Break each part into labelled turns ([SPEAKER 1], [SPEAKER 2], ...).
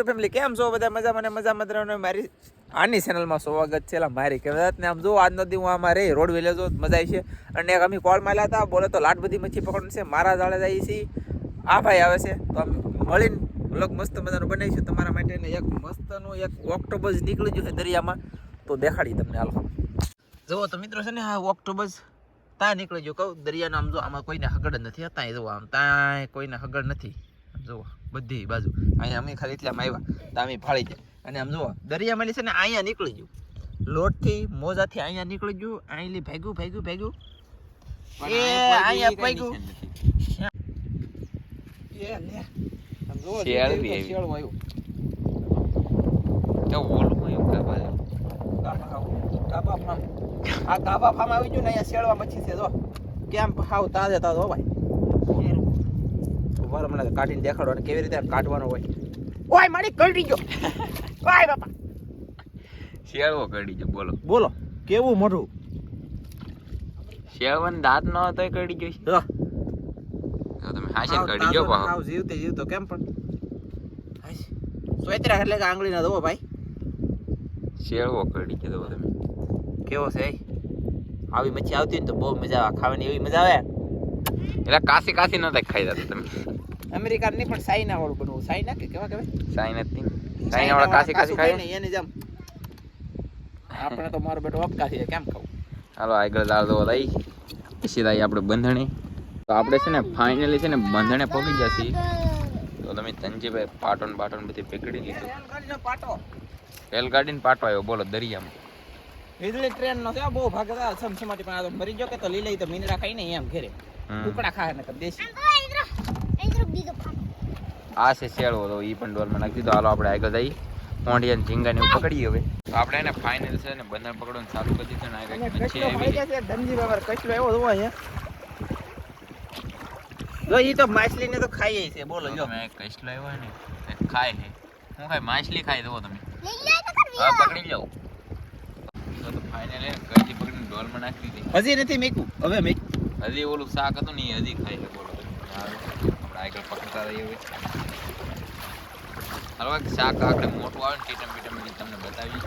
[SPEAKER 1] YouTube family કેમ છો બધા? મજા મને મજા મજા મારી આની ચેનલમાં સ્વાગત છે. મારી કહેવાતને આમ જો આજનો દી હું આમાં રહી રોડ વેલે જો મજા આવી છે. અને એક અમે કોલ માર્યા હતા, બોલે તો લાટ બધી મચ્છી પકડવાની છે, મારા જાળે જાય છે. આ ભાઈ આવે છે. તો આમ મળીને બ્લોગ મસ્ત મજાનું બનાવીશું. તમારા માટે એક મસ્તનું એક ઓક્ટોબસ નીકળી ગયું છે દરિયામાં. તો દેખાડી તમને હાલો. જુઓ તો મિત્રો છે ને, આ ઓક્ટોબસ ત્યાં નીકળી ગયો. કહું દરિયાનો આમ જો આમાં કોઈને હગડ નથી. ત્યાં જુઓ આમ ત્યાં કોઈને હગડ નથી. જુઓ બધી બાજુ. અહીંયા અમે ખાલી એટલામાં આવ્યા તો અમે ફાળી જાય અને આમ જુઓ દરિયામાં છે ને અહીંયા નીકળી ગયું. લોટથી મોજાથી અહીંયા નીકળી ગયું અહીં ભેગું ભેગું ભેગું. એ અહીંયા ફાર્મ. આ ગાભા ફાર્મ આવી ગયું ને અહીંયા શેળવા મચ્છી છે જો. કેમ હાવ તાજે તાજો ભાઈ. રહો, મને કાઢીને દેખાડો અને કેવી રીતે કાઢવાનો હોય. ઓય મારી કલટી ગયો ઓય બાપા.
[SPEAKER 2] શિયાળવો કરડી ગયો બોલો.
[SPEAKER 1] બોલો કેવું મોઢું?
[SPEAKER 2] શિયાળવાનો દાંત ન હતો કરડી ગયો. તમે હાશે કરડી ગયો
[SPEAKER 1] ને
[SPEAKER 2] પાછો.
[SPEAKER 1] જીવતે જીવતો કેમ પણ? હાશ. સોયત્રા એટલે કે આંગળી ના દો ભાઈ.
[SPEAKER 2] શિયાળવો કરડી ગયો તમે.
[SPEAKER 1] કેવો છે આવી મચ્છી આવતી હોય ને તો બહુ મજા આવે. ખાવાની એવી મજા આવે?
[SPEAKER 2] એટલે કાસી કાસી નતા ખાઈ જતા તમે.
[SPEAKER 1] અમેરિકનની પણ સાઈના વાળું બનવું સાઈના કે કેવા કહેવાય?
[SPEAKER 2] સાઈના થી સાઈના વાળા કાસી કાસી ખાય
[SPEAKER 1] એની જેમ આપણે તો મારો બેટો અપકાસી કેમ ખાવું
[SPEAKER 2] હાલો આગળ દાળ દો લઈ પછી દઈ આપણે બંધણી. તો આપણે છે ને ફાઇનલી છે ને બંધણે પહોંચી ગયા છીએ. તો તમે તંજીભાઈ પાટણ બાટણ બધી પકડી લીધું.
[SPEAKER 1] પાટો.
[SPEAKER 2] રેલગાડી પાટો આવ્યો બોલો દરિયામાં.
[SPEAKER 1] વીજળી ટ્રેન નો છે બહુ ભાગતા સમસમાટી પણ આ તો મરી ગયો કે તો લીલા તો મીંદડા ખાઈ ને એમ ઘેરે. કુકડા ખાય ને દેશી.
[SPEAKER 2] આ છે શેળવો તો એ પણ ડોલમાં નાખી દીધો. હાલો આપણે આગળ જઈ મોંઢિયા ઝીંગાને એવું પકડીએ હવે. તો આપણે એને ફાઇનલ છે ને બંદર પકડવાનું ચાલુ કરી દીધું ને આગળ
[SPEAKER 1] છે ધનજી બાબર કચલો એવો જોવો છે જો ઈ તો માછલી ને તો ખાઈએ છે. બોલો જો.
[SPEAKER 2] મેં કઈસલો આવ્યો ને ખાય છે. હું ખાય માછલી ખાય દો તમે. હા પકડી જાઓ તો તો ફાઇનલ એને કઈથી પકડીને ડોલમાં નાખી દીધી.
[SPEAKER 1] હજી નથી મેકું હવે મેક
[SPEAKER 2] હજી ઓલું શાક હતું ને હજી ખાય છે બોલો આગળ પકડતા રહીએ હવે હવે શાક આપણે મોટું આવે ને ટીટમ બીટમ એ તમને બતાવી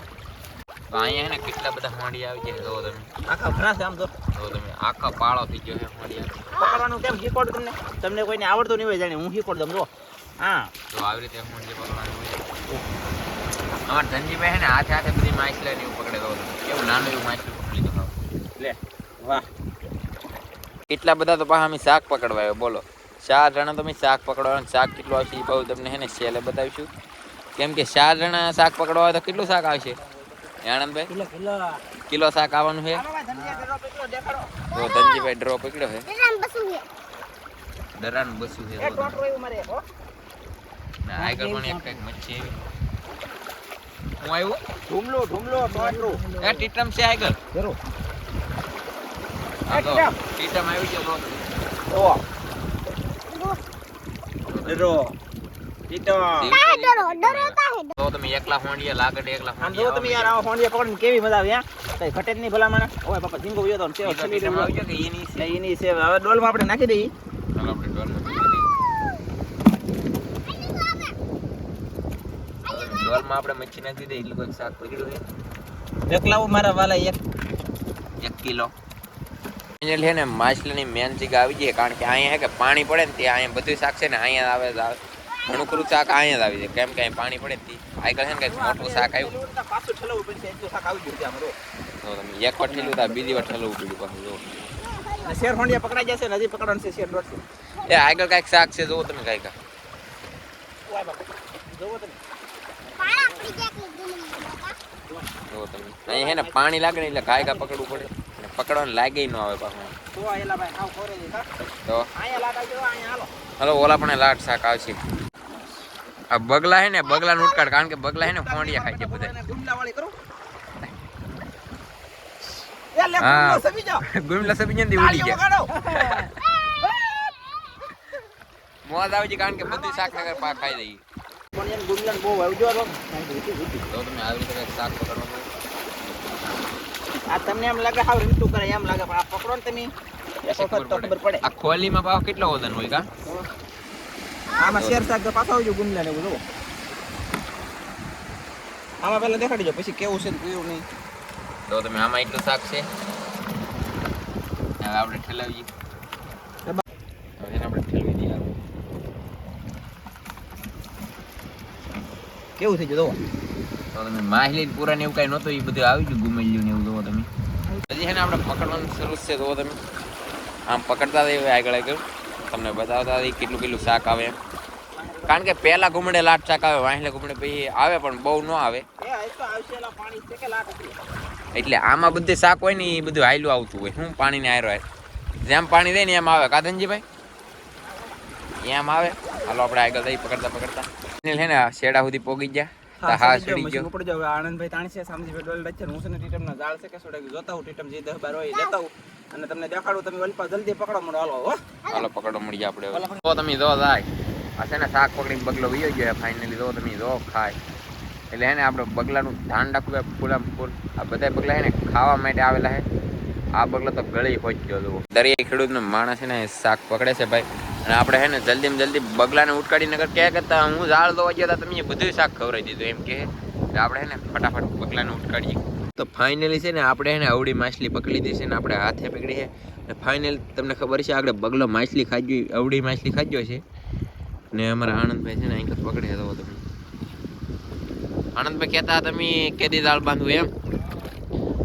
[SPEAKER 2] તો અહીંયા ને કેટલા બધા હોંડી આવી ગયા જો તમે.
[SPEAKER 1] આખા ભરા આમ તો.
[SPEAKER 2] જો તમે આખા પાળો થઈ ગયો છે હોંડી
[SPEAKER 1] પકડવાનું કેમ શીખવાડ તમને? તમને કોઈને આવડતું નહીં હોય જાણે હું શીખવાડ દઉં જો હા.
[SPEAKER 2] તો આવી રીતે હોંડી પકડવાનું અમાર ધનજીભાઈ ને હાથે હાથે બધી માછલી ને એવું પકડે દઉં કેવું નાનું એવું માછલી પકડી લીધું
[SPEAKER 1] લે વાહ.
[SPEAKER 2] કેટલા બધા તો પાછા અમે શાક પકડવા આવ્યો બોલો. ચાર જણા તમે શાક પકડવાનું શાક કેટલું આવશે એ બહુ તમને હે ને સેલે બતાવીશું. કેમ કે ચાર જણા શાક પકડવા હોય તો કેટલું શાક આવશે? આણંદભાઈ?
[SPEAKER 1] કિલો
[SPEAKER 2] શાક આવવાનું છે? તો ધનજીભાઈ ડ્રો પકડ્યો છે. ડરાનું બસું છે. ને આગળ પણ એક કંઈક મચ્છી એવી. હું આવ્યું?
[SPEAKER 1] ઢુમલો ઢુમલો ટોટરો
[SPEAKER 2] એ ટીટમ છે આગળ.
[SPEAKER 1] ટીટમ.
[SPEAKER 2] આવી ગયો તો.
[SPEAKER 1] ડરો. ટીટો
[SPEAKER 2] તો તમે એકલા હોંડિયા લાગડ એકલા
[SPEAKER 1] આમ જો તમે યાર આવો ફોનિયા પકડીને કેવી મજા આવે કઈ ઘટે જ નહીં ભલા મને ઓય બાપા જીંગો વયો તો કેવો છલી.
[SPEAKER 2] કે એની છે
[SPEAKER 1] એની છે હવે ડોલમાં આપણે નાખી દઈએ.
[SPEAKER 2] ચાલ આપણે ડોલમાં. ડોલમાં આપણે મચ્છી નાખી દઈએ એટલે કોઈ શાક પકડ્યું
[SPEAKER 1] એકલાવું મારા વાલા એક.
[SPEAKER 2] એક કિલો. એટલે છે ને માછલીની મેન જગ્યા આવી જાય કારણ કે અહીંયા કે પાણી પડે ને ત્યાં અહીંયા બધું શાક છે ને અહીંયા આવે આવે. ઘણું ખરું શાક અહીંયા જ આવી જાય. કેમ કે અહીંયા પાણી પડે ને આગળ છે ને કંઈક મોટું શાક આવ્યું. એક વાર ઠેલું થાય બીજી વાર ઠેલવું પડ્યું પાછું જો
[SPEAKER 1] શેર ફોંડિયા પકડાઈ જશે ને હજી પકડવાનું છે શેર
[SPEAKER 2] એ આગળ કાંઈક શાક છે જોવો તમે કાંઈક.
[SPEAKER 1] જોવો તમે.
[SPEAKER 2] અહીંયા છે ને પાણી લાગે ને એટલે કાંઈ કાંઈ પકડવું પડે. પકડવાનું લાગે ન આવે પાછું.
[SPEAKER 1] તો હાલો.
[SPEAKER 2] ઓલા પણ લાટ શાક આવશે. આ બગલા હે ને બગલા ઉટકાડ કારણ કે બગલા હે ને ફોંડિયા ખાય છે બધા ગુમલા સબી જંદી ઉડી ગયા. મોજ આવી છે કારણ કે બધું શાક નગર પા ખાઈ દઈએ.
[SPEAKER 1] પણ એમ ગુમલા બહુ આવજો.
[SPEAKER 2] તો તમે આવી રીતે શાક પકડવાનું
[SPEAKER 1] આ તમને એમ લાગે હાવ રીતું કરે એમ લાગે પણ આ પકડો ને તમે એક વખત તો ખબર પડે.
[SPEAKER 2] આ ખોલીમાં ભાવ કેટલો વજન હોય કા?
[SPEAKER 1] આમાં શેર શાક પાછા આવજો ગુંડલા ને એવું જુઓ.
[SPEAKER 3] આમાં પહેલા દેખાડી દો પછી કેવું છે ને કેવું નહીં.
[SPEAKER 2] તો તમે આમાં એટલું શાક છે? હવે આપણે ઠેલાવીએ. હવે એને આપણે ઠેલવી દઈએ
[SPEAKER 3] કેવું થઈ ગયું
[SPEAKER 2] તો તમે માછલી પૂરા ને એવું કાંઈ નહોતું એ બધું આવી ગયું ગુમેલ્યું ને જોવો તમે. હજી છે ને આપણે પકડવાનું શરૂ છે, જુઓ તમે. આમ પકડતા થઈ આગળ આગળ. તમને બતાવતા થઈ કેટલું કેટલું શાક આવે એમ. કારણ કે પહેલા ઘૂમડે લાટ શાક આવે વાંસલે ઘૂમડે પછી આવે, પણ બહુ ન આવે. એટલે આમાં બધું શાક હોય ને એ બધું હાયલું આવતું હોય. શું પાણીને આયરો હોય. જેમ પાણી દે ને એમ આવે. કાધનજીભાઈ? એમ આવે. હાલો, આપણે આગળ જઈ પકડતા પકડતા. ને શેડા સુધી પોગી ગયા. હા ચડી ગયો.
[SPEAKER 3] ઉપર જાવ આનંદભાઈ તાણી છે સામજી ડોલ છે. હું છે ને ટીટમ ના જાળ છે કે સોડા જોતા હું ટીટમ. જે દસ બાર હોય લેતા હું. અને તમને દેખાડું તમે જલ્દી પકડો મને. હાલો હો.
[SPEAKER 2] હાલો પકડો મળી જાય આપણે. તો તમે જો થાય આ છે ને શાક પકડીને બગલો વયો ગયો ફાઇનલી જો તમે જો ખાય. એટલે આપણે બગલાનું ધ્યાન રાખવું ફૂલામ ફૂલ આ બધા બગલા એને ખાવા માટે આવેલા છે આ બગલો તો ગળી હોઈ ગયો દરિયાઈ ખેડૂતનો માણસ છે ને શાક પકડે છે ભાઈ. અને આપણે હે ને જલ્દીમાં જલ્દી બગલાને ઉટકાડી નગર ક્યાં કરતા? હું ઝાડ દોવા ગયા હતા, તમે બધું શાક ખવડાવી દીધું એમ કે આપણે હે ને ફટાફટ બગલાને ઉટકાડીએ. તો ફાઇનલી છે ને આપણે હે ને અવળી માછલી પકડી દીધી ને આપણે હાથે પકડી છે ને ફાઇનલ તમને ખબર છે આગળ બગલો માછલી ખાઈ અવળી માછલી ખાજ્યો છે. ને અમારા આનંદભાઈ છે ને અહીં પકડ્યા તો તમે. આનંદભાઈ કહેતા તમે કેદી દાળ બાંધવું એમ?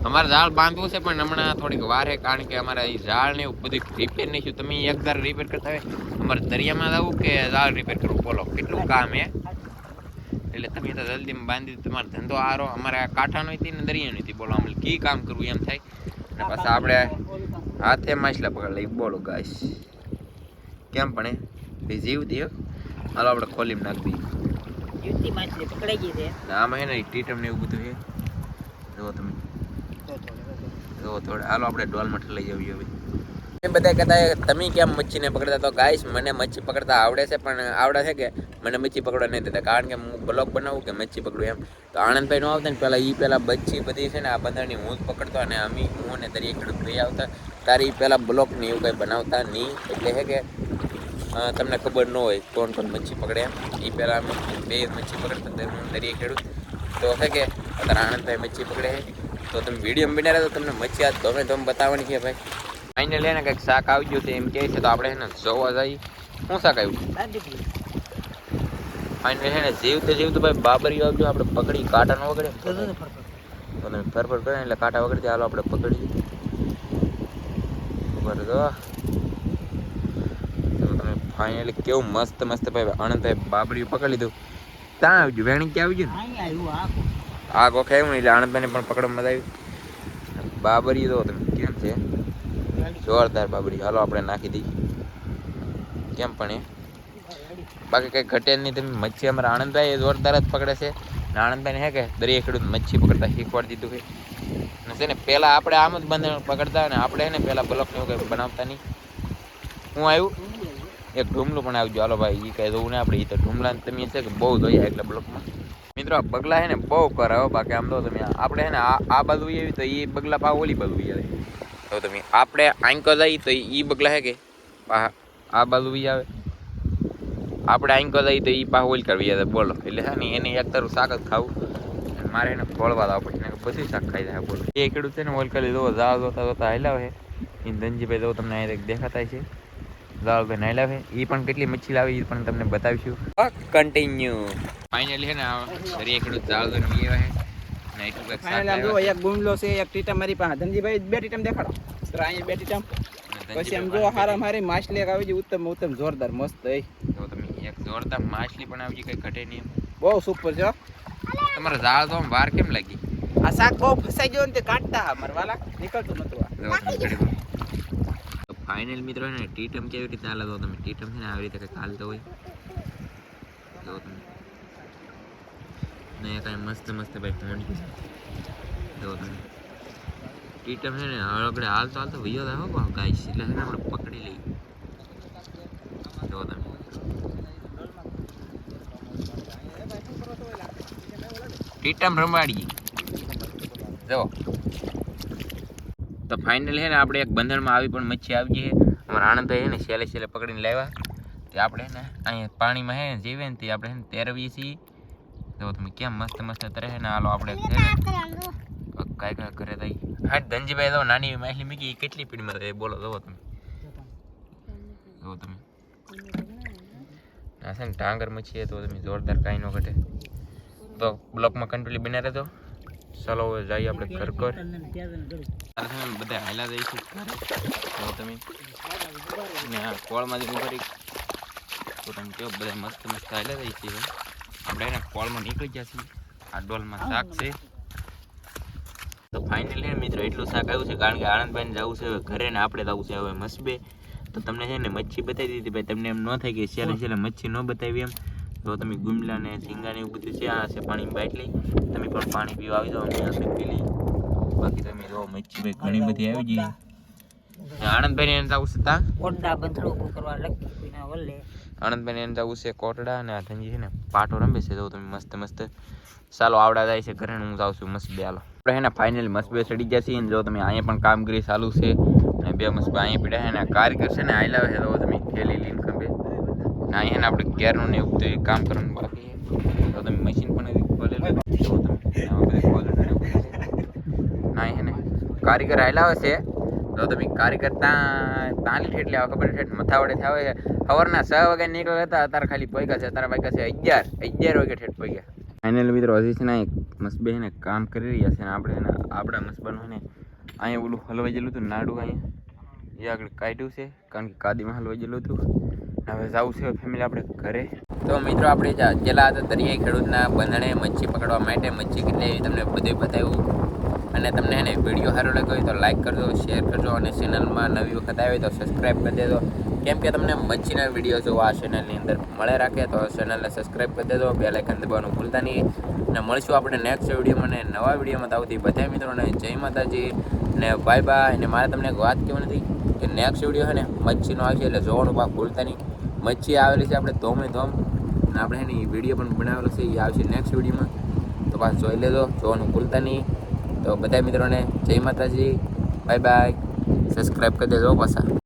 [SPEAKER 2] અમારે ઝાડ બાંધવું છે પણ હમણાં થોડીક વાર છે કારણ કે અમારે એ ઝાડ ને એવું બધું રિપેર નહીં છું તમે એક ધાર રિપેર કરતા હોય. અમારે દરિયામાં જવું કે ઝાડ રિપેર કરવું? બોલો કેટલું કામ હે? એટલે તમે તો જલ્દી બાંધી દીધું. તમારો ધંધો આરો અમારે કાંઠાનો હતી ને દરિયાનો હતી બોલો અમે કી કામ કરવું એમ થાય? અને પાછા આપણે હાથે માછલા પકડ લઈ બોલો ગાઈશ કેમ પણ એ જીવ દે હાલો આપણે ખોલી નાખી દઈએ.
[SPEAKER 3] જીવતી માછલી પકડાઈ ગઈ છે.
[SPEAKER 2] ને આમાં હે ને ટીટમ ને એવું બધું છે જો તમે. જો થોડે હાલો, આપણે ડોલ મઠ લઈ જવી હવે. એ બધા કહેતા તમે કેમ મચ્છીને પકડતા? તો ગાઈશ મને મચ્છી પકડતા આવડે છે, પણ આવડે છે કે મને મચ્છી પકડવા નહીં દેતા? કારણ કે હું બ્લોગ બનાવું કે મચ્છી પકડું એમ. તો આણંદભાઈ નો આવતા ને પહેલાં એ પહેલાં મચ્છી બધી છે ને, આ બધાની હું જ પકડતો અને અમી, હું અને તારી ખેડૂત ભાઈ આવતા. તારી પહેલાં બ્લોગ ને એવું કંઈ બનાવતા નહીં. એટલે છે કે તમને ખબર ન હોય કોણ કોણ મચ્છી પકડે એમ. એ પહેલાં અમે બે મચ્છી પકડતા હું દરિયા ખેડૂત. તો છે કે, અત્યારે આણંદભાઈ મચ્છી પકડે છે. તો તમે વીડિયો બને તો તમને મચ્છી આજ તો અમે બતાવવાની છે ભાઈ. ફાઇનલ એને કંઈક શાક આવી ગયું છે એમ કહે છે તો આપણે એને જોવા જઈએ. શું શાક આવ્યું? ફાઇનલ છે ને જીવતે જીવતું ભાઈ બાબરી આવજો આપણે પકડી કાંટા ન વગડે. તો તમે ફરફર કરે એટલે કાંટા વગડે હાલો આપણે પકડી ખબર તો તો તમે ફાઇનલી કેવું મસ્ત મસ્ત ભાઈ આનંદભાઈ બાબરી પકડી લીધું. ત્યાં આવી ગયું? વેણી ક્યાં આવી ગયું? આ ગોખે આવ્યું ને એટલે આનંદભાઈને પણ પકડવા મજા આવી બાબરી તો તમે કેમ છે? જોરદાર બાબરી હાલો, આપણે નાખી દઈએ. કેમ પણ એ? બાકી કઈ ઘટે નહીં. તમે મચ્છી અમારા આણંદભાઈ જોરદાર જ પકડે છે. ને આનંદભાઈને હે કે દરિયા ખેડૂત મચ્છી પકડતા શીખવાડી દીધું કે છે ને, પહેલાં આપણે આમ જ બંધ પકડતા ને આપણે ને, પહેલાં બ્લોક ને એવું કંઈ બનાવતા નહીં. હું આવ્યું? એક ઢુમલું પણ આવી ગયું. હાલો ભાઈ એ કઈ જોવું ને આપણે. એ તો ઢુમલા તમે છે કે બહુ જોઈએ એટલે બ્લોકમાં. મિત્રો, આ બગલા હે ને બહુ કરાવો બાકી આમ તો તમે આપણે હે ને આ બાજુ આવી તો એ બગલા પા ઓલી બાજુ આવે તો તમે આપણે આંકો જઈએ તો એ બગલા હે કે? આ બાજુ આવે આપણે આંકો જઈએ તો એ પા ઓલ કરવી આવે. બોલો. એટલે હે ને એને એક તારું શાક જ ખાવું. મારે એને ખોળવા દાવ પછી બધું શાક ખાઈ જાય બોલો. એ ખેડૂત છે ને ઓલ કરી દો જાવ જોતા જોતા હાલ્યા હે એ ધનજીભાઈ જો તમને અહીં દેખાતા છે દાળભાઈ નાઈ લાવે? એ પણ કેટલી મચ્છી લાવી એ પણ તમને બતાવીશું. કન્ટિન્યુ ફાઇનલી છે ને આ દરિયા ખેડૂત જાળ દોને લઈ આવ્યા છે
[SPEAKER 3] એક ગુમલો છે એક ટીટમ મારી પાસે. ધનજીભાઈ બે ટીટમ દેખાડો. અહીંયા બે ટીટમ. પછી આમ જો હારા મારી માછલી એક આવી ગઈ ઉત્તમ ઉત્તમ જોરદાર મસ્ત એ.
[SPEAKER 2] તો તમે એક જોરદાર માછલી પણ આવી કઈ ઘટે નહીં
[SPEAKER 3] બહુ સુપર છે હો.
[SPEAKER 2] તમારે તો આમ વાર કેમ લાગી?
[SPEAKER 3] આ શાક બહુ ફસાઈ ગયો ને તે કાઢતા હા વાલા નીકળતું નતું આ.
[SPEAKER 2] તો ફાઇનલ મિત્રો છે ટીટમ કેવી રીતે હાલે તો તમે ટીટમ છે ને, આવી રીતે કંઈક હાલતો હોય. જો તમે. ને કાંઈ મસ્ત મસ્ત ભાઈ ફોન છે. જો તમે. ટીટમ છે ને હળગડે હાલતો હાલતો વયો થાય હો ગાઈસ એટલે છે ને આપણે પકડી લઈએ. જો તમે. ટીટમ રમાડીએ. જો. તો ફાઇનલ છે ને આપણે એક બંધણમાં આવી પણ મચ્છી આવી ગઈ છે. અમારા આણંદ છે ને છેલ્લે છેલ્લે પકડીને લાવ્યા. તે આપણે ને અહીંયા પાણીમાં ને જીવે ને તે આપણે છે ને તેરવીએ છીએ. તો તમે કેમ મસ્ત મસ્ત તરે છે ને હાલો આપણે કાંઈ કાંઈ કરે તઈ હા ધનજીભાઈ તો નાની માછલી મૂકી કેટલી પીડમાં થાય? બોલો જુઓ તમે. જુઓ તમે. આ છે ને ટાંગર મચ્છી તો તમે જોરદાર કાંઈ ન ઘટે. તો બ્લોકમાં કંટ્રોલી બને રહેજો. ચાલો હવે જઈએ આપણે ઘર ઘર બધા હાલ્યા જઈશું ઘરે. તમે ને આ કોળમાંથી ઉભરી તો તમે કહો બધા મસ્ત મસ્ત હાલા જઈ છીએ આપણે એના કોળમાં નીકળી ગયા છીએ. આ ડોલમાં શાક છે. તો ફાઇનલી મિત્રો એટલું શાક આવ્યું છે કારણ કે આણંદભાઈને જવું છે ઘરે ને આપણે જવું છે હવે મસ્બે તો તમને છે ને મચ્છી બતાવી દીધી ભાઈ. તમને એમ ન થાય કે છેલ્લે છેલ્લે મચ્છી ન બતાવી એમ. તો તમે ગુમલા ને ઝીંગા ને એવું બધું છે આ છે પાણી બાટલી તમે પણ પાણી પીવા આવી જાઓ અમે આ પી બાકી તમે જો મચ્છી ભાઈ ઘણી બધી આવી ગઈ. આણંદભાઈ ને જવું છે તા?
[SPEAKER 4] કોટડા બંધડો કરવા લખી કોઈના વલ્લે.
[SPEAKER 2] આનંદભાઈ ને જવું છે કોટડા અને આ ધનજી છે ને પાટો રમે છે તો તમે મસ્ત મસ્ત. ચાલો આવડા જાય છે ઘરે હું જાઉં છું મસ્ત બે હાલો આપણે છે ને ફાઇનલી મસ્ત બે ચડી ગયા છીએ ને જો તમે અહીંયા પણ કામગીરી ચાલુ છે. અને બે મસ્ત અહીંયા પીડ્યા છે ને કારીગર છે ને આયલા છે તો તમે ખેલી લીન ખંભે. ને અહીંયા આપણે કેરનું ને એવું બધું કામ કરવાનું બાકી તો તમે મશીન પણ ખોલેલું. જો તમે ને અહીંયા ને કારીગર આવેલા આવે છે. તો તમે કારીગર ત્યાં તાલી ઠેઠ લેવા ખબર ઠેઠ મથાવડે થયા હોય સવારના છ વાગે નીકળ્યા હતા, અત્યારે ખાલી પૈકા છે. અત્યારે વાગ્યા છે અગિયાર. અગિયાર વાગે ઠેઠ પૈકા ફાઇનલ મિત્રો, હજી છે ને મસબે ને કામ કરી રહ્યા છે ને આપણે આપણા મસબાનું ને અહીંયા ઓલું હલવાઈ ગયેલું હતું નાડું અહીંયા. એ આગળ કાઢ્યું છે, કારણ કે કાદીમાં હલવાઈ ગયેલું હતું. હવે જવું છે ફેમિલી આપણે ઘરે. તો મિત્રો આપણે ગયેલા હતા દરિયાઈ ખેડૂતના બંધણે મચ્છી પકડવા માટે મચ્છી કેટલી એવી તમને બધું બતાવ્યું. અને તમને એને વીડિયો સારો લાગ્યો હોય તો લાઈક કરજો શેર કરજો અને ચેનલમાં નવી વખત આવે તો સબસ્ક્રાઈબ કરી દેજો. કેમ કે તમને મચ્છીના વીડિયો જો આ ચેનલની અંદર મળે રાખે તો ચેનલને સબસ્ક્રાઈબ કરી દેજો બે લાઇકન દબાવવાનું ભૂલતા નહીં. અને મળીશું આપણે નેક્સ્ટ વિડીયોમાં અને નવા વિડીયોમાં. આવતી બધા મિત્રોને જય માતાજી ને બાય બાય અને મારે તમને એક વાત કહેવાની હતી કે નેક્સ્ટ વીડિયો છે ને મચ્છીનો આવશે એટલે જોવાનું પાક ભૂલતા નહીં. મચ્છી આવેલી છે આપણે ધોમે ધોમ. અને આપણે એની વીડિયો પણ બનાવેલો છે, એ આવશે નેક્સ્ટ વિડીયોમાં તો પાછ જોઈ લેજો, જોવાનું ભૂલતા નહીં. તો બધા મિત્રોને જય માતાજી. બાય બાય સબસ્ક્રાઈબ કરી દેજો પાછા.